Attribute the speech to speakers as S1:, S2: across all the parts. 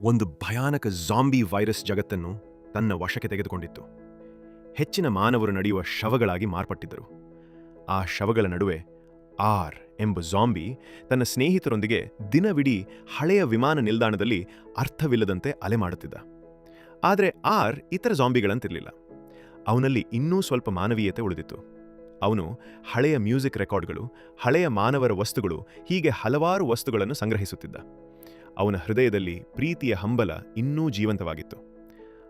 S1: ಒಂದು ಭಯಾನಕ zombie virus ಜಗತ್ತನ್ನು ತನ್ನ ವಶಕ್ಕೆ ತೆಗೆದುಕೊಂಡಿತ್ತು. ಹೆಚ್ಚಿನ ಮಾನವರು ನಡೆಯುವ ಶವಗಳಾಗಿ ಮಾರ್ಪಟ್ಟಿದ್ದರು. ಆ ಶವಗಳ ನಡುವೆ ಆರ್ ಎಂಬ ಜಾಂಬಿ ತನ್ನ ಸ್ನೇಹಿತರೊಂದಿಗೆ ದಿನವಿಡೀ ಹಳೆಯ ವಿಮಾನ ನಿಲ್ದಾಣದಲ್ಲಿ ಅರ್ಥವಿಲ್ಲದಂತೆ ಅಲೆ ಮಾಡುತ್ತಿದ್ದ. ಆದರೆ ಆರ್ ಇತರ ಜಾಂಬಿಗಳಂತಿರಲಿಲ್ಲ ಅವನಲ್ಲಿ ಇನ್ನೂ ಸ್ವಲ್ಪ ಮಾನವೀಯತೆ ಉಳಿದಿತ್ತು. ಅವನು ಹಳೆಯ ಮ್ಯೂಸಿಕ್ ರೆಕಾರ್ಡ್ಗಳು ಹಳೆಯ ಮಾನವರ ವಸ್ತುಗಳು, ಹೀಗೆ ಹಲವಾರು ವಸ್ತುಗಳನ್ನು ಸಂಗ್ರಹಿಸುತ್ತಿದ್ದ. ಅವನ ಹೃದಯದಲ್ಲಿ ಪ್ರೀತಿಯ ಹಂಬಲ ಇನ್ನೂ ಜೀವಂತವಾಗಿತ್ತು.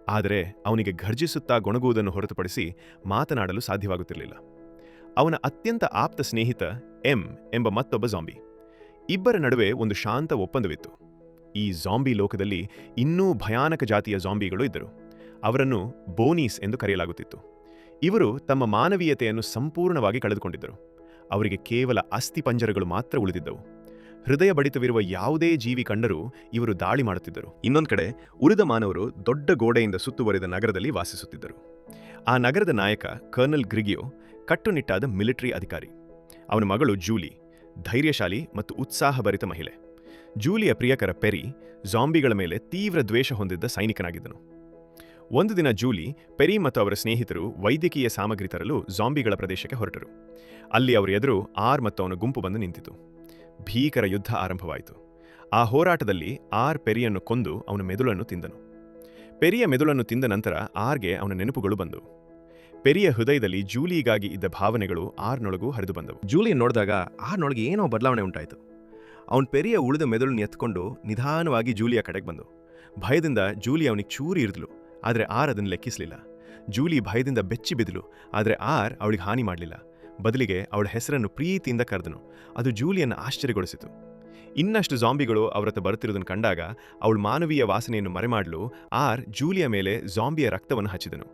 S1: ಆದರೆ ಅವನಿಗೆ ಘರ್ಜಿಸುತ್ತಾ ಗೊಣಗುವುದನ್ನು ಹೊರತುಪಡಿಸಿ ಮಾತನಾಡಲು ಸಾಧ್ಯವಾಗುತ್ತಿರಲಿಲ್ಲ. ಅವನ ಅತ್ಯಂತ ಆಪ್ತ ಸ್ನೇಹಿತ ಎಂ ಎಂಬ ಮತ್ತೊಬ್ಬ ಜಾಂಬಿ ಇಬ್ಬರ ನಡುವೆ ಒಂದು ಶಾಂತ ಒಪ್ಪಂದವಿತ್ತು. ಈ ಜಾಂಬಿ ಲೋಕದಲ್ಲಿ ಇನ್ನೂ ಭಯಾನಕ ಜಾತಿಯ ಜಾಂಬಿಗಳು ಇದ್ದರು. ಅವರನ್ನು ಬೋನೀಸ್ ಎಂದು ಕರೆಯಲಾಗುತ್ತಿತ್ತು. ಇವರು ತಮ್ಮ ಮಾನವೀಯತೆಯನ್ನು ಸಂಪೂರ್ಣವಾಗಿ ಕಳೆದುಕೊಂಡಿದ್ದರು. ಅವರಿಗೆ ಕೇವಲ ಅಸ್ಥಿಪಂಜರಗಳು ಮಾತ್ರ ಉಳಿದಿದ್ದವು. ಹೃದಯ ಬಡಿತವಿರುವ ಯಾವುದೇ ಜೀವಿ ಕಂಡರೂ ಇವರು ದಾಳಿ ಮಾಡುತ್ತಿದ್ದರು. ಇನ್ನೊಂದು ಕಡೆ, ಉರಿದ ಮಾನವರು ದೊಡ್ಡ ಗೋಡೆಯಿಂದ ಸುತ್ತುವರಿದ ನಗರದಲ್ಲಿ ವಾಸಿಸುತ್ತಿದ್ದರು. ಆ ನಗರದ ನಾಯಕ, ಕರ್ನಲ್ ಗ್ರಿಗಿಯೋ, ಕಟ್ಟುನಿಟ್ಟಾದ ಮಿಲಿಟರಿ ಅಧಿಕಾರಿ. ಅವನ ಮಗಳು ಜೂಲಿ, ಧೈರ್ಯಶಾಲಿ ಮತ್ತು ಉತ್ಸಾಹಭರಿತ ಮಹಿಳೆ. ಜೂಲಿಯ ಪ್ರಿಯಕರ ಪೆರಿ ಜಾಂಬಿಗಳ ಮೇಲೆ ತೀವ್ರ ದ್ವೇಷ ಹೊಂದಿದ್ದ ಸೈನಿಕನಾಗಿದ್ದನು. ಒಂದು ದಿನ ಜೂಲಿ, ಪೆರಿ ಮತ್ತು ಅವರ ಸ್ನೇಹಿತರು ವೈದ್ಯಕೀಯ ಸಾಮಗ್ರಿ ತರಲು ಜಾಂಬಿಗಳ ಪ್ರದೇಶಕ್ಕೆ ಹೊರಟರು. ಅಲ್ಲಿ ಅವರ ಎದುರು ಆರ್ ಮತ್ತು ಅವನ ಗುಂಪು ಬಂದು ನಿಂತಿತು. ಭೀಕರ ಯುದ್ಧ ಆರಂಭವಾಯಿತು. ಆ ಹೋರಾಟದಲ್ಲಿ ಆರ್ ಪೆರಿಯನ್ನು ಕೊಂದು ಅವನ ಮೆದುಳನ್ನು ತಿಂದನು. ಪೆರಿಯ ಮೆದುಳನ್ನು ತಿಂದ ನಂತರ ಆರ್ಗೆ ಅವನ ನೆನಪುಗಳು ಬಂದವು. ಪೆರಿಯ ಹೃದಯದಲ್ಲಿ ಜೂಲಿಗಾಗಿ ಇದ್ದ ಭಾವನೆಗಳು ಆರ್ನೊಳಗೂ ಹರಿದು ಬಂದವು.
S2: ಜೂಲಿಯನ್ನು ನೋಡಿದಾಗ ಆರ್ನೊಳಗೆ ಏನೋ ಬದಲಾವಣೆ ಉಂಟಾಯಿತು. ಅವನ ಪೆರಿಯ ಉಳಿದ ಮೆದುಳನ್ನು ಎತ್ಕೊಂಡು ನಿಧಾನವಾಗಿ ಜೂಲಿಯ ಕಡೆಗೆ ಬಂದು ಭಯದಿಂದ ಜೂಲಿ ಅವನಿಗೆ ಚೂರಿ ಇರಿದ್ಲು, ಆದರೆ ಆರ್ ಅದನ್ನು ಲೆಕ್ಕಿಸಲಿಲ್ಲ. ಜೂಲಿ ಭಯದಿಂದ ಬೆಚ್ಚಿ ಬಿದ್ದಲು ಆದರೆ ಆರ್ ಅವಳಿಗೆ ಹಾನಿ ಮಾಡಲಿಲ್ಲ. ಬದಲಿಗೆ ಅವಳ ಹೆಸರನ್ನು ಪ್ರೀತಿಯಿಂದ ಕರೆದನು. ಅದು ಜೂಲಿಯನ್ನು ಆಶ್ಚರ್ಯಗೊಳಿಸಿತು. ಇನ್ನಷ್ಟು ಜಾಂಬಿಗಳು ಅವರತ್ತ ಬರುತ್ತಿರುವುದನ್ನು ಕಂಡಾಗ ಅವಳು ಮಾನವೀಯ ವಾಸನೆಯನ್ನು ಮರೆಮಾಡಲು ಆರ್ ಜೂಲಿಯ ಮೇಲೆ ಜಾಂಬಿಯ ರಕ್ತವನ್ನು ಹಚ್ಚಿದನು.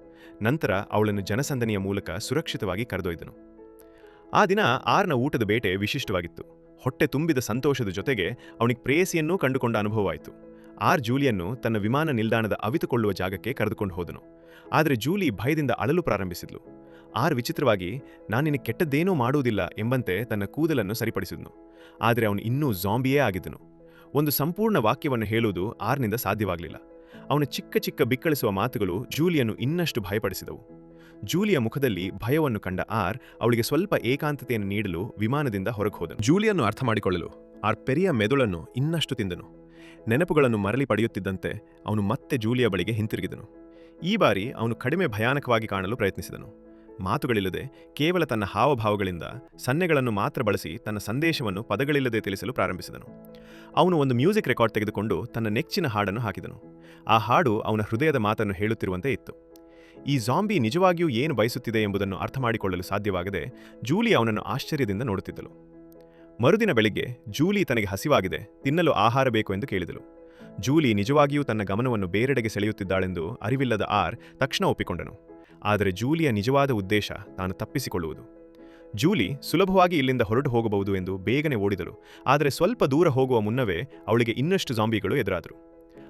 S2: ನಂತರ ಅವಳನ್ನು ಜನಸಂದನಿಯ ಮೂಲಕ ಸುರಕ್ಷಿತವಾಗಿ ಕರೆದೊಯ್ದನು. ಆ ದಿನ ಆರ್ನ ಊಟದ ಬೇಟೆ ವಿಶಿಷ್ಟವಾಗಿತ್ತು. ಹೊಟ್ಟೆ ತುಂಬಿದ ಸಂತೋಷದ ಜೊತೆಗೆ ಅವನಿಗೆ ಪ್ರೇಯಸಿಯನ್ನೂ ಕಂಡುಕೊಂಡ ಅನುಭವವಾಯಿತು. ಆರ್ ಜೂಲಿಯನ್ನು ತನ್ನ ವಿಮಾನ ನಿಲ್ದಾಣದ ಅವಿತುಕೊಳ್ಳುವ ಜಾಗಕ್ಕೆ ಕರೆದುಕೊಂಡು ಹೋದನು. ಆದರೆ ಜೂಲಿ ಭಯದಿಂದ ಅಳಲು ಪ್ರಾರಂಭಿಸಿದ್ಲು. ಆರ್ ವಿಚಿತ್ರವಾಗಿ ನಾನಿನ ಕೆಟ್ಟದ್ದೇನೂ ಮಾಡುವುದಿಲ್ಲ ಎಂಬಂತೆ ತನ್ನ ಕೂದಲನ್ನು ಸರಿಪಡಿಸಿದನು. ಆದರೆ ಅವನು ಇನ್ನೂ ಜಾಂಬಿಯೇ ಆಗಿದ್ದನು. ಒಂದು ಸಂಪೂರ್ಣ ವಾಕ್ಯವನ್ನು ಹೇಳುವುದು ಆರ್ನಿಂದ ಸಾಧ್ಯವಾಗಲಿಲ್ಲ. ಅವನ ಚಿಕ್ಕ ಚಿಕ್ಕ ಬಿಕ್ಕಳಿಸುವ ಮಾತುಗಳು ಜೂಲಿಯನ್ನು ಇನ್ನಷ್ಟು ಭಯಪಡಿಸಿದವು. ಜೂಲಿಯ ಮುಖದಲ್ಲಿ ಭಯವನ್ನು ಕಂಡ ಆರ್ ಅವಳಿಗೆ ಸ್ವಲ್ಪ ಏಕಾಂತತೆಯನ್ನು ನೀಡಲು ವಿಮಾನದಿಂದ ಹೊರಗೆ ಹೋದನು. ಜೂಲಿಯನ್ನು ಅರ್ಥ ಮಾಡಿಕೊಳ್ಳಲು ಆರ್ ಪೆರಿಯ ಮೆದುಳನ್ನು ಇನ್ನಷ್ಟು ತಿಂದನು. ನೆನಪುಗಳನ್ನು ಮರಳಿ ಪಡೆಯುತ್ತಿದ್ದಂತೆ ಅವನು ಮತ್ತೆ ಜೂಲಿಯ ಬಳಿಗೆ ಹಿಂತಿರುಗಿದನು. ಈ ಬಾರಿ ಅವನು ಕಡಿಮೆ ಭಯಾನಕವಾಗಿ ಕಾಣಲು ಪ್ರಯತ್ನಿಸಿದನು. ಮಾತುಗಳಿಲ್ಲದೆ ಕೇವಲ ತನ್ನ ಹಾವಭಾವಗಳಿಂದ ಸನ್ನೆಗಳನ್ನು ಮಾತ್ರ ಬಳಸಿ ತನ್ನ ಸಂದೇಶವನ್ನು ಪದಗಳಿಲ್ಲದೆ ತಿಳಿಸಲು ಪ್ರಾರಂಭಿಸಿದನು. ಅವನು ಒಂದು ಮ್ಯೂಸಿಕ್ ರೆಕಾರ್ಡ್ ತೆಗೆದುಕೊಂಡು ತನ್ನ ನೆಚ್ಚಿನ ಹಾಡನ್ನು ಹಾಕಿದನು. ಆ ಹಾಡು ಅವನ ಹೃದಯದ ಮಾತನ್ನು ಹೇಳುತ್ತಿರುವಂತೆ ಇತ್ತು. ಈ ಜಾಂಬಿ ನಿಜವಾಗಿಯೂ ಏನು ಬಯಸುತ್ತಿದೆ ಎಂಬುದನ್ನು ಅರ್ಥ ಮಾಡಿಕೊಳ್ಳಲು ಸಾಧ್ಯವಾಗದೆ ಜೂಲಿ ಅವನನ್ನು ಆಶ್ಚರ್ಯದಿಂದ ನೋಡುತ್ತಿದ್ದಳು. ಮರುದಿನ ಬೆಳಿಗ್ಗೆ ಜೂಲಿ ತನಗೆ ಹಸಿವಾಗಿದೆ, ತಿನ್ನಲು ಆಹಾರ ಬೇಕು ಎಂದು ಕೇಳಿದಳು. ಜೂಲಿ ನಿಜವಾಗಿಯೂ ತನ್ನ ಗಮನವನ್ನು ಬೇರೆಡೆಗೆ ಸೆಳೆಯುತ್ತಿದ್ದಾಳೆಂದು ಅರಿವಿಲ್ಲದ ಆರ್ ತಕ್ಷಣ ಒಪ್ಪಿಕೊಂಡನು. ಆದರೆ ಜೂಲಿಯ ನಿಜವಾದ ಉದ್ದೇಶ ತಾನು ತಪ್ಪಿಸಿಕೊಳ್ಳುವುದು. ಜೂಲಿ ಸುಲಭವಾಗಿ ಇಲ್ಲಿಂದ ಹೊರಟು ಹೋಗಬಹುದು ಎಂದು ಬೇಗನೆ ಓಡಿದಳು, ಆದರೆ ಸ್ವಲ್ಪ ದೂರ ಹೋಗುವ ಮುನ್ನವೇ ಅವಳಿಗೆ ಇನ್ನಷ್ಟು ಜಾಂಬಿಗಳು ಎದುರಾದರು.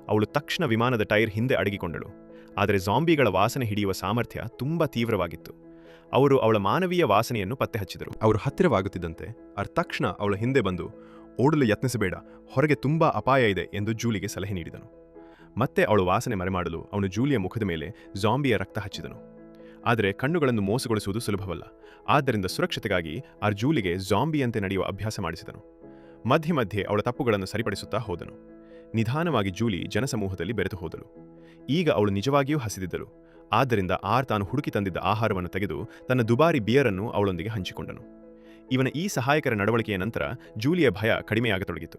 S2: ಅವಳು ತಕ್ಷಣ ವಿಮಾನದ ಟೈರ್ ಹಿಂದೆ ಅಡಗಿಕೊಂಡಳು, ಆದರೆ ಜಾಂಬಿಗಳ ವಾಸನೆ ಹಿಡಿಯುವ ಸಾಮರ್ಥ್ಯ ತುಂಬಾ ತೀವ್ರವಾಗಿತ್ತು. ಅವರು ಅವಳ ಮಾನವೀಯ ವಾಸನೆಯನ್ನು ಪತ್ತೆ ಹಚ್ಚಿದರು ಅವರು ಹತ್ತಿರವಾಗುತ್ತಿದ್ದಂತೆ ಅರ್ ತಕ್ಷಣ ಅವಳ ಹಿಂದೆ ಬಂದು, ಓಡಲು ಯತ್ನಿಸಬೇಡ, ಹೊರಗೆ ತುಂಬಾ ಅಪಾಯ ಇದೆ ಎಂದು ಜೂಲಿಗೆ ಸಲಹೆ ನೀಡಿದನು. ಮತ್ತೆ ಅವಳು ವಾಸನೆ ಮರೆಮಾಡಲು ಅವನು ಜೂಲಿಯ ಮುಖದ ಮೇಲೆ ಜಾಂಬಿಯ ರಕ್ತ ಹಚ್ಚಿದನು. ಆದರೆ ಕಣ್ಣುಗಳನ್ನು ಮೋಸಗೊಳಿಸುವುದು ಸುಲಭವಲ್ಲ. ಆದ್ದರಿಂದ ಸುರಕ್ಷತೆಗಾಗಿ ಅರ್ಜೂಲಿಗೆ ಜಾಂಬಿಯಂತೆ ನಡೆಯುವ ಅಭ್ಯಾಸ ಮಾಡಿಸಿದನು. ಮಧ್ಯೆ ಮಧ್ಯೆ ಅವಳ ತಪ್ಪುಗಳನ್ನು ಸರಿಪಡಿಸುತ್ತಾ ಹೋದನು. ನಿಧಾನವಾಗಿ ಜೂಲಿ ಜನಸಮೂಹದಲ್ಲಿ ಬೆರೆತು ಹೋದಳು. ಈಗ ಅವಳು ನಿಜವಾಗಿಯೂ ಹಸಿದಿದ್ದಳು. ಆದ್ದರಿಂದ ಆರ್ ತಾನು ಹುಡುಕಿ ತಂದಿದ್ದ ಆಹಾರವನ್ನು ತೆಗೆದು ತನ್ನ ದುಬಾರಿ ಬಿಯರನ್ನು ಅವಳೊಂದಿಗೆ ಹಂಚಿಕೊಂಡನು. ಇವನ ಈ ಸಹಾಯಕರ ನಡವಳಿಕೆಯ ನಂತರ ಜೂಲಿಯ ಭಯ ಕಡಿಮೆಯಾಗತೊಡಗಿತು.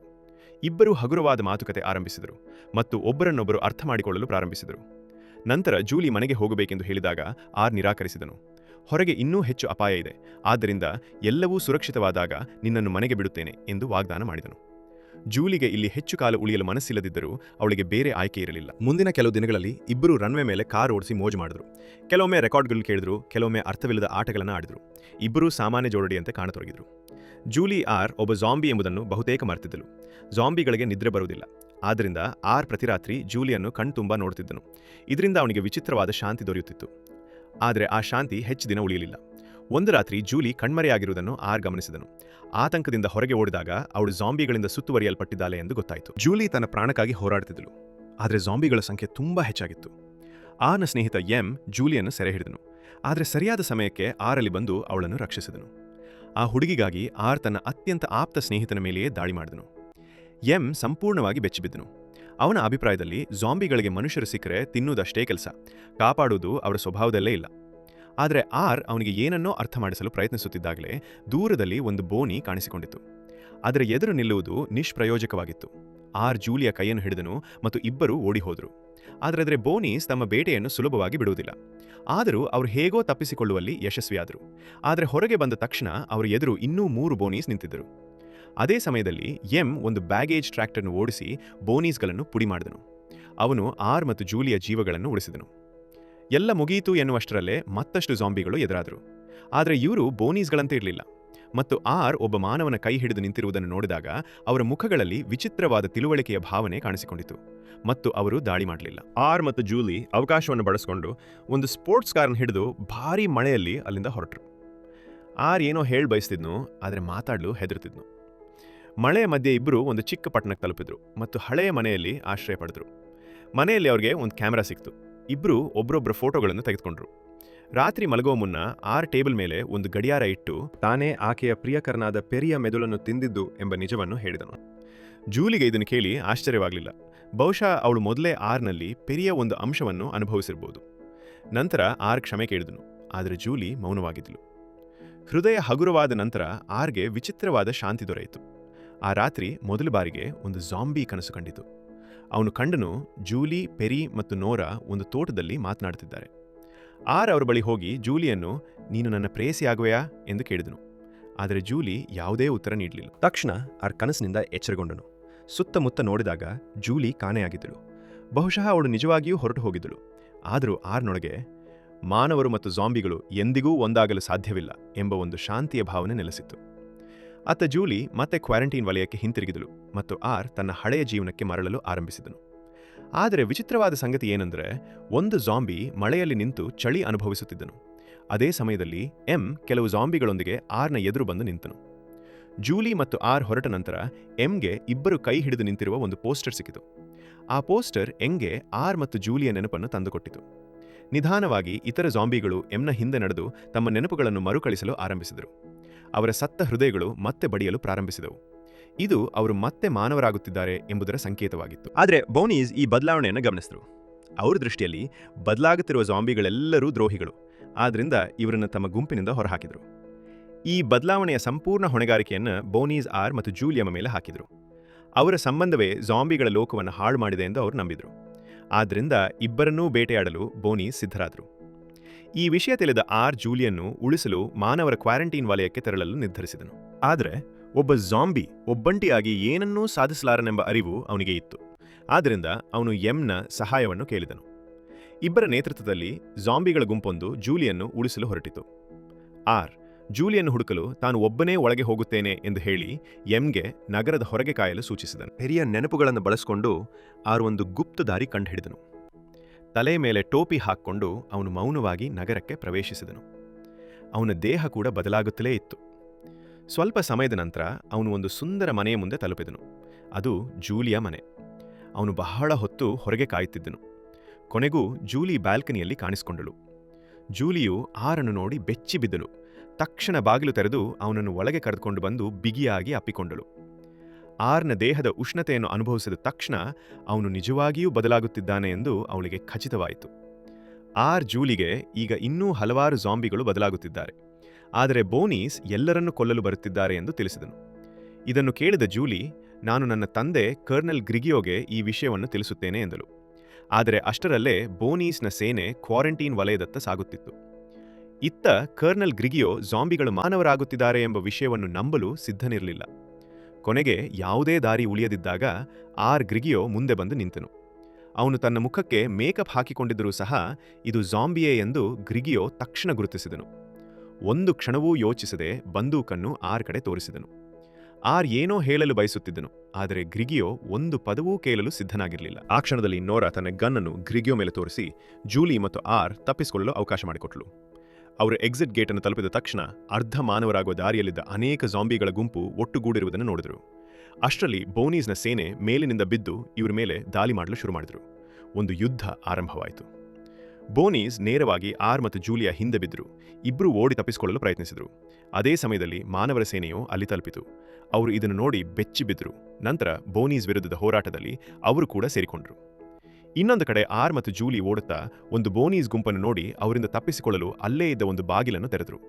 S2: ಇಬ್ಬರೂ ಹಗುರವಾದ ಮಾತುಕತೆ ಆರಂಭಿಸಿದರು ಮತ್ತು ಒಬ್ಬರನ್ನೊಬ್ಬರು ಅರ್ಥ ಮಾಡಿಕೊಳ್ಳಲು ಪ್ರಾರಂಭಿಸಿದರು. ನಂತರ ಜೂಲಿ ಮನೆಗೆ ಹೋಗಬೇಕೆಂದು ಹೇಳಿದಾಗ ಆರ್ ನಿರಾಕರಿಸಿದನು. ಹೊರಗೆ ಇನ್ನೂ ಹೆಚ್ಚು ಅಪಾಯ ಇದೆ. ಆದ್ದರಿಂದ ಎಲ್ಲವೂ ಸುರಕ್ಷಿತವಾದಾಗ ನಿನ್ನನ್ನು ಮನೆಗೆ ಬಿಡುತ್ತೇನೆ ಎಂದು ವಾಗ್ದಾನ ಮಾಡಿದನು. ಜೂಲಿಗೆ ಇಲ್ಲಿ ಹೆಚ್ಚು ಕಾಲ ಉಳಿಯಲು ಮನಸ್ಸಿಲ್ಲದಿದ್ದರೂ ಅವಳಿಗೆ ಬೇರೆ ಆಯ್ಕೆ ಇರಲಿಲ್ಲ. ಮುಂದಿನ ಕೆಲವು ದಿನಗಳಲ್ಲಿ ಇಬ್ಬರು ರನ್ವೆ ಮೇಲೆ ಕಾರ್ ಓಡಿಸಿ ಮೋಜು ಮಾಡಿದ್ರು. ಕೆಲವೊಮ್ಮೆ ರೆಕಾರ್ಡ್ಗಳು ಕೇಳಿದ್ರು, ಕೆಲವೊಮ್ಮೆ ಅರ್ಥವಿಲ್ಲದ ಆಟಗಳನ್ನು ಆಡಿದ್ರು. ಇಬ್ಬರೂ ಸಾಮಾನ್ಯ ಜೋಡಡಿಯಂತೆ ಕಾಣತೊಡಗಿದ್ರು. ಜೂಲಿ ಆರ್ ಒಬ್ಬ ಜಾಂಬಿ ಎಂಬುದನ್ನು ಬಹುತೇಕ ಮರೆತಿದ್ದಳು. ಜಾಂಬಿಗಳಿಗೆ ನಿದ್ರೆ ಬರುವುದಿಲ್ಲ. ಆದ್ದರಿಂದ ಆರ್ ಪ್ರತಿ ರಾತ್ರಿ ಜೂಲಿಯನ್ನು ಕಣ್ತುಂಬ ನೋಡುತ್ತಿದ್ದನು ಇದರಿಂದ ಅವನಿಗೆ ವಿಚಿತ್ರವಾದ ಶಾಂತಿ ದೊರೆಯುತ್ತಿತ್ತು. ಆದರೆ ಆ ಶಾಂತಿ ಹೆಚ್ಚು ದಿನ ಉಳಿಯಲಿಲ್ಲ. ಒಂದು ರಾತ್ರಿ ಜೂಲಿ ಕಣ್ಮರೆಯಾಗಿರುವುದನ್ನು ಆರ್ ಗಮನಿಸಿದನು. ಆತಂಕದಿಂದ ಹೊರಗೆ ಓಡಿದಾಗ ಅವಳು ಜಾಂಬಿಗಳಿಂದ ಸುತ್ತುವರಿಯಲ್ಪಟ್ಟಿದ್ದಾಳೆ ಎಂದು ಗೊತ್ತಾಯಿತು. ಜೂಲಿ ತನ್ನ ಪ್ರಾಣಕ್ಕಾಗಿ ಹೋರಾಡುತ್ತಿದ್ದಳು ಆದರೆ ಜಾಂಬಿಗಳ ಸಂಖ್ಯೆ ತುಂಬಾ ಹೆಚ್ಚಾಗಿತ್ತು. ಆರ್ನ ಸ್ನೇಹಿತ ಎಂ ಜೂಲಿಯನ್ನು ಸೆರೆ ಹಿಡಿದನು ಆದರೆ ಸರಿಯಾದ ಸಮಯಕ್ಕೆ ಆರಲ್ಲಿ ಬಂದು ಅವಳನ್ನು ರಕ್ಷಿಸಿದನು. ಆ ಹುಡುಗಿಗಾಗಿ ಆರ್ ತನ್ನ ಅತ್ಯಂತ ಆಪ್ತ ಸ್ನೇಹಿತನ ಮೇಲೆಯೇ ದಾಳಿ ಮಾಡಿದನು. ಎಂ ಸಂಪೂರ್ಣವಾಗಿ ಬೆಚ್ಚಿಬಿದ್ದನು. ಅವನ ಅಭಿಪ್ರಾಯದಲ್ಲಿ ಜಾಂಬಿಗಳಿಗೆ ಮನುಷ್ಯರು ಸಿಕ್ಕರೆ ತಿನ್ನುವುದಷ್ಟೇ ಕೆಲಸ, ಕಾಪಾಡುವುದು ಅವರ ಸ್ವಭಾವದಲ್ಲೇ ಇಲ್ಲ. ಆದರೆ ಆರ್ ಅವನಿಗೆ ಏನನ್ನೋ ಅರ್ಥ ಮಾಡಿಸಲು ಪ್ರಯತ್ನಿಸುತ್ತಿದ್ದಾಗಲೇ ದೂರದಲ್ಲಿ ಒಂದು ಬೋನಿ ಕಾಣಿಸಿಕೊಂಡಿತು ಅದರ ಎದುರು ನಿಲ್ಲುವುದು ನಿಷ್ಪ್ರಯೋಜಕವಾಗಿತ್ತು. ಆರ್ ಜೂಲಿಯ ಕೈಯನ್ನು ಹಿಡಿದನು ಮತ್ತು ಇಬ್ಬರೂ ಓಡಿಹೋದರು. ಆದರೆ ಅದರ ಬೋನೀಸ್ ತಮ್ಮ ಬೇಟೆಯನ್ನು ಸುಲಭವಾಗಿ ಬಿಡುವುದಿಲ್ಲ. ಆದರೂ ಅವರು ಹೇಗೋ ತಪ್ಪಿಸಿಕೊಳ್ಳುವಲ್ಲಿ ಯಶಸ್ವಿಯಾದರು. ಆದರೆ ಹೊರಗೆ ಬಂದ ತಕ್ಷಣ ಅವರ ಎದುರು ಇನ್ನೂ ಮೂರು ಬೋನೀಸ್ ನಿಂತಿದ್ದರು. ಅದೇ ಸಮಯದಲ್ಲಿ ಎಂ ಒಂದು ಬ್ಯಾಗೇಜ್ ಟ್ರ್ಯಾಕ್ಟರ್ನ ಓಡಿಸಿ ಬೋನೀಸ್ಗಳನ್ನು ಪುಡಿ ಮಾಡಿದನು. ಅವನು ಆರ್ ಮತ್ತು ಜೂಲಿಯ ಜೀವಗಳನ್ನು ಉಳಿಸಿದನು. ಎಲ್ಲ ಮುಗಿಯಿತು ಎನ್ನುವಷ್ಟರಲ್ಲೇ ಮತ್ತಷ್ಟು ಜಾಂಬಿಗಳು ಎದುರಾದರು. ಆದರೆ ಇವರು ಬೋನೀಸ್ಗಳಂತೆ ಇರಲಿಲ್ಲ. ಮತ್ತು ಆರ್ ಒಬ್ಬ ಮಾನವನ ಕೈ ಹಿಡಿದು ನಿಂತಿರುವುದನ್ನು ನೋಡಿದಾಗ ಅವರ ಮುಖಗಳಲ್ಲಿ ವಿಚಿತ್ರವಾದ ತಿಳುವಳಿಕೆಯ ಭಾವನೆ ಕಾಣಿಸಿಕೊಂಡಿತು. ಮತ್ತು ಅವರು ದಾಳಿ ಮಾಡಲಿಲ್ಲ. ಆರ್ ಮತ್ತು ಜೂಲಿ ಅವಕಾಶವನ್ನು ಬಳಸಿಕೊಂಡು ಒಂದು ಸ್ಪೋರ್ಟ್ಸ್ ಕಾರನ್ನು ಹಿಡಿದು ಭಾರೀ ಮಳೆಯಲ್ಲಿ ಅಲ್ಲಿಂದ ಹೊರಟರು. ಆರ್ ಏನೋ ಹೇಳಿ ಬಯಸ್ತಿದ್ನು, ಆದರೆ ಮಾತಾಡಲು ಹೆದರ್ತಿದ್ನು. ಮಳೆಯ ಮಧ್ಯೆ ಇಬ್ಬರು ಒಂದು ಚಿಕ್ಕ ಪಟ್ಟಣಕ್ಕೆ ತಲುಪಿದ್ರು ಮತ್ತು ಹಳೆಯ ಮನೆಯಲ್ಲಿ ಆಶ್ರಯ ಪಡೆದರು. ಮನೆಯಲ್ಲಿ ಅವ್ರಿಗೆ ಒಂದು ಕ್ಯಾಮ್ರಾ ಸಿಕ್ತು. ಇಬ್ಬರು ಒಬ್ಬರೊಬ್ಬರ ಫೋಟೋಗಳನ್ನು ತೆಗೆದುಕೊಂಡ್ರು. ರಾತ್ರಿ ಮಲಗುವ ಮುನ್ನ ಆರ್ ಟೇಬಲ್ ಮೇಲೆ ಒಂದು ಗಡಿಯಾರ ಇಟ್ಟು ತಾನೇ ಆಕೆಯ ಪ್ರಿಯಕರನಾದ ಪೆರಿಯ ಮೆದುಳನ್ನು ತಿಂದಿದ್ದು ಎಂಬ ನಿಜವನ್ನು ಹೇಳಿದನು. ಜೂಲಿಗೆ ಇದನ್ನು ಕೇಳಿ ಆಶ್ಚರ್ಯವಾಗಲಿಲ್ಲ. ಬಹುಶಃ ಅವಳು ಮೊದಲೇ ಆರ್ನಲ್ಲಿ ಪೆರಿಯ ಒಂದು ಅಂಶವನ್ನು ಅನುಭವಿಸಿರ್ಬೋದು. ನಂತರ ಆರ್ ಕ್ಷಮೆ ಕೇಳಿದನು. ಆದರೆ ಜೂಲಿ ಮೌನವಾಗಿದ್ದಳು. ಹೃದಯ ಹಗುರವಾದ ನಂತರ ಆರ್ಗೆ ವಿಚಿತ್ರವಾದ ಶಾಂತಿ ದೊರೆಯಿತು. ಆ ರಾತ್ರಿ ಮೊದಲ ಬಾರಿಗೆ ಒಂದು ಜಾಂಬಿ ಕನಸು ಕಂಡಿತು. ಅವನು ಕಂಡನು ಜೂಲಿ, ಪೆರಿ ಮತ್ತು ನೋರಾ ಒಂದು ತೋಟದಲ್ಲಿ ಮಾತನಾಡುತ್ತಿದ್ದಾರೆ. ಆರ್ ಅವರ ಬಳಿ ಹೋಗಿ ಜೂಲಿಯನ್ನು, ನೀನು ನನ್ನ ಪ್ರೇಯಸಿಯಾಗುವೆಯಾ ಎಂದು ಕೇಳಿದನು. ಆದರೆ ಜೂಲಿ ಯಾವುದೇ ಉತ್ತರ ನೀಡಲಿಲ್ಲ. ತಕ್ಷಣ ಆರ್ ಕನಸಿನಿಂದ ಎಚ್ಚರಗೊಂಡನು. ಸುತ್ತಮುತ್ತ ನೋಡಿದಾಗ ಜೂಲಿ ಕಾಣೆಯಾಗಿದ್ದಳು. ಬಹುಶಃ ಅವಳು ನಿಜವಾಗಿಯೂ ಹೊರಟು ಹೋಗಿದ್ದಳು. ಆದರೂ ಆರ್ನೊಳಗೆ, ಮಾನವರು ಮತ್ತು ಜಾಂಬಿಗಳು ಎಂದಿಗೂ ಒಂದಾಗಲು ಸಾಧ್ಯವಿಲ್ಲ ಎಂಬ ಒಂದು ಶಾಂತಿಯ ಭಾವನೆ ನೆಲೆಸಿತ್ತು. ಅತ್ತ ಜೂಲಿ ಮತ್ತೆ ಕ್ವಾರಂಟೈನ್ ವಲಯಕ್ಕೆ ಹಿಂತಿರುಗಿದಳು ಮತ್ತು ಆರ್ ತನ್ನ ಹಳೆಯ ಜೀವನಕ್ಕೆ ಮರಳಲು ಆರಂಭಿಸಿದನು. ಆದರೆ ವಿಚಿತ್ರವಾದ ಸಂಗತಿ ಏನೆಂದರೆ, ಒಂದು ಜಾಂಬಿ ಮಳೆಯಲ್ಲಿ ನಿಂತು ಚಳಿ ಅನುಭವಿಸುತ್ತಿದ್ದನು. ಅದೇ ಸಮಯದಲ್ಲಿ ಎಂ ಕೆಲವು ಜಾಂಬಿಗಳೊಂದಿಗೆ ಆರ್ನ ಎದುರು ಬಂದು ನಿಂತನು. ಜೂಲಿ ಮತ್ತು ಆರ್ ಹೊರಟ ನಂತರ ಎಂಗೆ ಇಬ್ಬರು ಕೈ ಹಿಡಿದು ನಿಂತಿರುವ ಒಂದು ಪೋಸ್ಟರ್ ಸಿಕ್ಕಿತು. ಆ ಪೋಸ್ಟರ್ ಎಂಗೆ ಆರ್ ಮತ್ತು ಜೂಲಿಯ ನೆನಪನ್ನು ತಂದುಕೊಟ್ಟಿತು. ನಿಧಾನವಾಗಿ ಇತರ ಜಾಂಬಿಗಳು ಎಂನ ಹಿಂದೆ ನಡೆದು ತಮ್ಮ ನೆನಪುಗಳನ್ನು ಮರುಕಳಿಸಲು ಆರಂಭಿಸಿದರು. ಅವರ ಸತ್ತ ಹೃದಯಗಳು ಮತ್ತೆ ಬಡಿಯಲು ಪ್ರಾರಂಭಿಸಿದವು. ಇದು ಅವರು ಮತ್ತೆ ಮಾನವರಾಗುತ್ತಿದ್ದಾರೆ ಎಂಬುದರ ಸಂಕೇತವಾಗಿತ್ತು. ಆದರೆ ಬೌನೀಸ್ ಈ ಬದಲಾವಣೆಯನ್ನು ಗಮನಿಸಿದರು. ಅವ್ರ ದೃಷ್ಟಿಯಲ್ಲಿ ಬದಲಾಗುತ್ತಿರುವ ಜಾಂಬಿಗಳೆಲ್ಲರೂ ದ್ರೋಹಿಗಳು. ಆದ್ದರಿಂದ ಇವರನ್ನು ತಮ್ಮ ಗುಂಪಿನಿಂದ ಹೊರಹಾಕಿದರು. ಈ ಬದಲಾವಣೆಯ ಸಂಪೂರ್ಣ ಹೊಣೆಗಾರಿಕೆಯನ್ನು ಬೋನೀಸ್ ಆರ್ ಮತ್ತು ಜೂಲಿಯಮ್ಮ ಮೇಲೆ ಹಾಕಿದರು. ಅವರ ಸಂಬಂಧವೇ ಜಾಂಬಿಗಳ ಲೋಕವನ್ನು ಹಾಳು ಮಾಡಿದೆ ಎಂದು ಅವರು ನಂಬಿದರು. ಆದ್ದರಿಂದ ಇಬ್ಬರನ್ನೂ ಬೇಟೆಯಾಡಲು ಬೋನೀಸ್ ಸಿದ್ಧರಾದರು. ಈ ವಿಷಯ ತಿಳಿದ ಆರ್ ಜೂಲಿಯನ್ನು ಉಳಿಸಲು ಮಾನವರ ಕ್ವಾರಂಟೈನ್ ವಲಯಕ್ಕೆ ತೆರಳಲು ನಿರ್ಧರಿಸಿದನು. ಆದರೆ ಒಬ್ಬ ಜಾಂಬಿ ಒಬ್ಬಂಟಿಯಾಗಿ ಏನನ್ನೂ ಸಾಧಿಸಲಾರನೆಂಬ ಅರಿವು ಅವನಿಗೆ ಇತ್ತು. ಆದ್ದರಿಂದ ಅವನು ಎಂನ ಸಹಾಯವನ್ನು ಕೇಳಿದನು. ಇಬ್ಬರ ನೇತೃತ್ವದಲ್ಲಿ ಜಾಂಬಿಗಳ ಗುಂಪೊಂದು ಜೂಲಿಯನ್ನು ಉಳಿಸಲು ಹೊರಟಿತು. ಆರ್, ಜೂಲಿಯನ್ನು ಹುಡುಕಲು ತಾನು ಒಬ್ಬನೇ ಒಳಗೆ ಹೋಗುತ್ತೇನೆ ಎಂದು ಹೇಳಿ ಎಂಗೆ ನಗರದ ಹೊರಗೆ ಕಾಯಲು ಸೂಚಿಸಿದನು. ಹಿರಿಯ ನೆನಪುಗಳನ್ನು ಬಳಸಿಕೊಂಡು ಆರ್ ಒಂದು ಗುಪ್ತ ದಾರಿ ಕಂಡುಹಿಡಿದನು. ತಲೆ ಮೇಲೆ ಟೋಪಿ ಹಾಕ್ಕೊಂಡು ಅವನು ಮೌನವಾಗಿ ನಗರಕ್ಕೆ ಪ್ರವೇಶಿಸಿದನು. ಅವನ ದೇಹ ಕೂಡ ಬದಲಾಗುತ್ತಲೇ ಇತ್ತು. ಸ್ವಲ್ಪ ಸಮಯದ ನಂತರ ಅವನು ಒಂದು ಸುಂದರ ಮನೆಯ ಮುಂದೆ ತಲುಪಿದನು. ಅದು ಜೂಲಿಯ ಮನೆ. ಅವನು ಬಹಳ ಹೊತ್ತು ಹೊರಗೆ ಕಾಯುತ್ತಿದ್ದನು. ಕೊನೆಗೂ ಜೂಲಿ ಬ್ಯಾಲ್ಕನಿಯಲ್ಲಿ ಕಾಣಿಸಿಕೊಂಡಳು. ಜೂಲಿಯು ಆರನ್ನು ನೋಡಿ ಬೆಚ್ಚಿ ಬಿದ್ದಳು ತಕ್ಷಣ ಬಾಗಿಲು ತೆರೆದು ಅವನನ್ನು ಒಳಗೆ ಕರೆದುಕೊಂಡು ಬಂದು ಬಿಗಿಯಾಗಿ ಅಪ್ಪಿಕೊಂಡಳು. ಆರ್ನ ದೇಹದ ಉಷ್ಣತೆಯನ್ನು ಅನುಭವಿಸಿದ ತಕ್ಷಣ ಅವನು ನಿಜವಾಗಿಯೂ ಬದಲಾಗುತ್ತಿದ್ದಾನೆ ಎಂದು ಅವಳಿಗೆ ಖಚಿತವಾಯಿತು. ಆರ್ ಜೂಲಿಗೆ ಈಗ ಇನ್ನೂ ಹಲವಾರು ಜಾಂಬಿಗಳು ಬದಲಾಗುತ್ತಿದ್ದಾರೆ. ಆದರೆ ಬೋನೀಸ್ ಎಲ್ಲರನ್ನು ಕೊಲ್ಲಲು ಬರುತ್ತಿದ್ದಾರೆ ಎಂದು ತಿಳಿಸಿದನು. ಇದನ್ನು ಕೇಳಿದ ಜೂಲಿ, ನಾನು ನನ್ನ ತಂದೆ ಕರ್ನಲ್ ಗ್ರಿಗಿಯೋಗೆ ಈ ವಿಷಯವನ್ನು ತಿಳಿಸುತ್ತೇನೆ ಎಂದಳು. ಆದರೆ ಅಷ್ಟರಲ್ಲೇ ಬೋನೀಸ್ನ ಸೇನೆ ಕ್ವಾರಂಟೈನ್ ವಲಯದತ್ತ ಸಾಗುತ್ತಿತ್ತು. ಇತ್ತ ಕರ್ನಲ್ ಗ್ರಿಗಿಯೋ ಜಾಂಬಿಗಳು ಮಾನವರಾಗುತ್ತಿದ್ದಾರೆ ಎಂಬ ವಿಷಯವನ್ನು ನಂಬಲು ಸಿದ್ಧನಿರಲಿಲ್ಲ. ಕೊನೆಗೆ ಯಾವುದೇ ದಾರಿ ಉಳಿಯದಿದ್ದಾಗ ಆರ್ ಗ್ರಿಗಿಯೋ ಮುಂದೆ ಬಂದು ನಿಂತನು. ಅವನು ತನ್ನ ಮುಖಕ್ಕೆ ಮೇಕಪ್ ಹಾಕಿಕೊಂಡಿದ್ದರೂ ಸಹ ಇದು ಜಾಂಬಿಯೇ ಎಂದು ಗ್ರಿಗಿಯೋ ತಕ್ಷಣ ಗುರುತಿಸಿದನು. ಒಂದು ಕ್ಷಣವೂ ಯೋಚಿಸದೆ ಬಂದೂಕನ್ನು ಆರ್ ಕಡೆ ತೋರಿಸಿದನು. ಆರ್ ಏನೋ ಹೇಳಲು ಬಯಸುತ್ತಿದ್ದನು, ಆದರೆ ಗ್ರಿಗಿಯೋ ಒಂದು ಪದವೂ ಕೇಳಲು ಸಿದ್ಧನಾಗಿರಲಿಲ್ಲ. ಆ ಕ್ಷಣದಲ್ಲಿ ನೋರಾ ತನ್ನ ಗನ್ನನ್ನು ಗ್ರಿಗಿಯೋ ಮೇಲೆ ತೋರಿಸಿ ಜೂಲಿ ಮತ್ತು ಆರ್ ತಪ್ಪಿಸಿಕೊಳ್ಳಲು ಅವಕಾಶ ಮಾಡಿಕೊಟ್ಲು. ಅವರು ಎಕ್ಸಿಟ್ ಅನ್ನು ತಲುಪಿದ ತಕ್ಷಣ ಅರ್ಧ ಮಾನವರಾಗುವ ದಾರಿಯಲ್ಲಿದ್ದ ಅನೇಕ ಜಾಂಬಿಗಳ ಗುಂಪು ಒಟ್ಟುಗೂಡಿರುವುದನ್ನು ನೋಡಿದರು.
S1: ಅಷ್ಟರಲ್ಲಿ ಬೋನೀಸ್ನ ಸೇನೆ ಮೇಲಿನಿಂದ ಬಿದ್ದು ಇವರ ಮೇಲೆ ದಾಳಿ ಮಾಡಲು ಶುರು ಮಾಡಿದರು. ಒಂದು ಯುದ್ಧ ಆರಂಭವಾಯಿತು. ಬೋನೀಸ್ ನೇರವಾಗಿ ಆರ್ ಮತ್ತು ಜೂಲಿಯಾ ಹಿಂದೆ ಬಿದ್ದರು ಇಬ್ಬರೂ ಓಡಿ ತಪ್ಪಿಸಿಕೊಳ್ಳಲು ಪ್ರಯತ್ನಿಸಿದರು. ಅದೇ ಸಮಯದಲ್ಲಿ ಮಾನವರ ಸೇನೆಯು ಅಲ್ಲಿ ತಲುಪಿತು. ಅವರು ಇದನ್ನು ನೋಡಿ ಬೆಚ್ಚಿಬಿದ್ದರು ನಂತರ ಬೋನೀಸ್ ವಿರುದ್ಧದ ಹೋರಾಟದಲ್ಲಿ ಅವರು ಕೂಡ ಸೇರಿಕೊಂಡರು. ಇನ್ನೊಂದು ಕಡೆ ಆರ್ ಮತ್ತು ಜೂಲಿ ಓಡುತ್ತಾ ಒಂದು ಬೋನೀಸ್ ಗುಂಪನ್ನು ನೋಡಿ ಅವರಿಂದ ತಪ್ಪಿಸಿಕೊಳ್ಳಲು ಅಲ್ಲೇ ಇದ್ದ ಒಂದು ಬಾಗಿಲನ್ನು ತೆರೆದರು.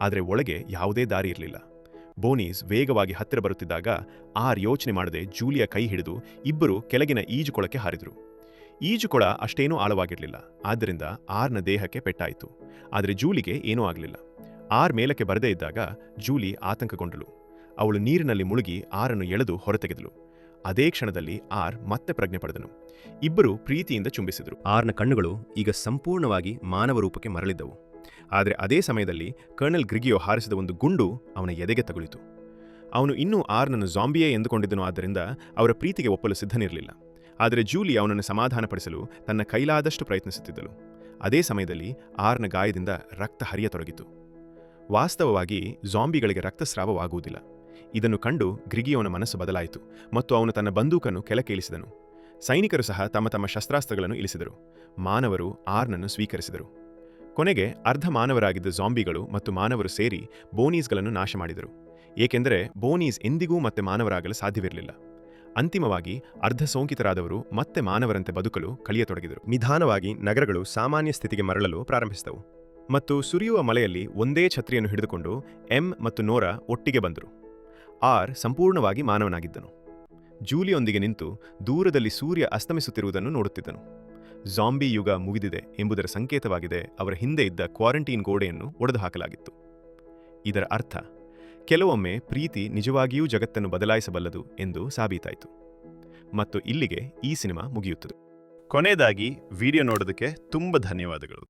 S1: ಆದರೆ ಒಳಗೆ ಯಾವುದೇ ದಾರಿ ಇರಲಿಲ್ಲ. ಬೋನೀಸ್ ವೇಗವಾಗಿ ಹತ್ತಿರ ಬರುತ್ತಿದ್ದಾಗ ಆರ್ ಯೋಚನೆ ಮಾಡದೆ ಜೂಲಿಯ ಕೈ ಹಿಡಿದು ಇಬ್ಬರು ಕೆಳಗಿನ ಈಜುಕೊಳಕ್ಕೆ ಹಾರಿದರು. ಈಜುಕೊಳ ಅಷ್ಟೇನೂ ಆಳವಾಗಿರಲಿಲ್ಲ. ಆದ್ದರಿಂದ ಆರ್ನ ದೇಹಕ್ಕೆ ಪೆಟ್ಟಾಯಿತು. ಆದರೆ ಜೂಲಿಗೆ ಏನೂ ಆಗಲಿಲ್ಲ. ಆರ್ ಮೇಲಕ್ಕೆ ಬರದೇ ಇದ್ದಾಗ ಜೂಲಿ ಆತಂಕಗೊಂಡಳು. ಅವಳು ನೀರಿನಲ್ಲಿ ಮುಳುಗಿ ಆರನ್ನು ಎಳೆದು ಹೊರತೆಗೆದಳು. ಅದೇ ಕ್ಷಣದಲ್ಲಿ ಆರ್ ಮತ್ತೆ ಪ್ರಜ್ಞೆ ಪಡೆದನು. ಇಬ್ಬರು ಪ್ರೀತಿಯಿಂದ ಚುಂಬಿಸಿದರು.
S2: ಆರ್ನ ಕಣ್ಣುಗಳು ಈಗ ಸಂಪೂರ್ಣವಾಗಿ ಮಾನವ ರೂಪಕ್ಕೆ ಮರಳಿದ್ದವು. ಆದರೆ ಅದೇ ಸಮಯದಲ್ಲಿ ಕರ್ನಲ್ ಗ್ರಿಗಿಯೋ ಹಾರಿಸಿದ ಒಂದು ಗುಂಡು ಅವನ ಎದೆಗೆ ತಗುಲಿತು. ಅವನು ಇನ್ನೂ ಆರ್ನನ್ನು ಜಾಂಬಿಯೇ ಎಂದುಕೊಂಡಿದ್ದನು, ಆದ್ದರಿಂದ ಅವರ ಪ್ರೀತಿಗೆ ಒಪ್ಪಲು ಸಿದ್ಧನಿರಲಿಲ್ಲ. ಆದರೆ ಜೂಲಿ ಅವನನ್ನು ಸಮಾಧಾನಪಡಿಸಲು ತನ್ನ ಕೈಲಾದಷ್ಟು ಪ್ರಯತ್ನಿಸುತ್ತಿದ್ದಳು. ಅದೇ ಸಮಯದಲ್ಲಿ ಆರ್ನ ಗಾಯದಿಂದ ರಕ್ತ ಹರಿಯತೊಡಗಿತು. ವಾಸ್ತವವಾಗಿ ಜಾಂಬಿಗಳಿಗೆ ರಕ್ತಸ್ರಾವವಾಗುವುದಿಲ್ಲ. ಇದನ್ನು ಕಂಡು ಗ್ರಿಗಿಯೋನ ಮನಸ್ಸು ಬದಲಾಯಿತು ಮತ್ತು ಅವನು ತನ್ನ ಬಂದೂಕನ್ನು ಕೆಳಕ್ಕೆ ಸೈನಿಕರು ಸಹ ತಮ್ಮ ತಮ್ಮ ಶಸ್ತ್ರಾಸ್ತ್ರಗಳನ್ನು ಇಳಿಸಿದರು. ಮಾನವರು ಆರ್ನನ್ನು ಸ್ವೀಕರಿಸಿದರು. ಕೊನೆಗೆ ಅರ್ಧ ಮಾನವರಾಗಿದ್ದ ಜಾಂಬಿಗಳು ಮತ್ತು ಮಾನವರು ಸೇರಿ ಬೋನೀಸ್ಗಳನ್ನು ನಾಶ ಮಾಡಿದರು ಏಕೆಂದರೆ ಬೋನೀಸ್ ಎಂದಿಗೂ ಮತ್ತೆ ಮಾನವರಾಗಲು ಸಾಧ್ಯವಿರಲಿಲ್ಲ. ಅಂತಿಮವಾಗಿ ಅರ್ಧ ಸೋಂಕಿತರಾದವರು ಮತ್ತೆ ಮಾನವರಂತೆ ಬದುಕಲು ಕಲಿಯತೊಡಗಿದರು. ನಿಧಾನವಾಗಿ ನಗರಗಳು ಸಾಮಾನ್ಯ ಸ್ಥಿತಿಗೆ ಮರಳಲು ಪ್ರಾರಂಭಿಸಿದವು. ಮತ್ತು ಸುರಿಯುವ ಮಳೆಯಲ್ಲಿ ಒಂದೇ ಛತ್ರಿಯನ್ನು ಹಿಡಿದುಕೊಂಡು ಎಂ ಮತ್ತು ನೋರಾ ಒಟ್ಟಿಗೆ ಬಂದರು. ಆರ್ ಸಂಪೂರ್ಣವಾಗಿ ಮಾನವನಾಗಿದ್ದನು. ಜೂಲಿಯೊಂದಿಗೆ ನಿಂತು ದೂರದಲ್ಲಿ ಸೂರ್ಯ ಅಸ್ತಮಿಸುತ್ತಿರುವುದನ್ನು ನೋಡುತ್ತಿದ್ದನು. ಜಾಂಬಿ ಯುಗ ಮುಗಿದಿದೆ ಎಂಬುದರ ಸಂಕೇತವಾಗಿದೆ ಅವರ ಹಿಂದೆ ಇದ್ದ ಕ್ವಾರಂಟೈನ್ ಗೋಡೆಯನ್ನು ಒಡೆದು ಹಾಕಲಾಗಿತ್ತು ಇದರ ಅರ್ಥ, ಕೆಲವೊಮ್ಮೆ ಪ್ರೀತಿ ನಿಜವಾಗಿಯೂ ಜಗತ್ತನ್ನು ಬದಲಾಯಿಸಬಲ್ಲದು ಎಂದು ಸಾಬೀತಾಯಿತು. ಮತ್ತು ಇಲ್ಲಿಗೆ ಈ ಸಿನಿಮಾ ಮುಗಿಯುತ್ತದೆ.
S1: ಕೊನೆಯದಾಗಿ ವಿಡಿಯೋ ನೋಡೋದಕ್ಕೆ ತುಂಬ ಧನ್ಯವಾದಗಳು.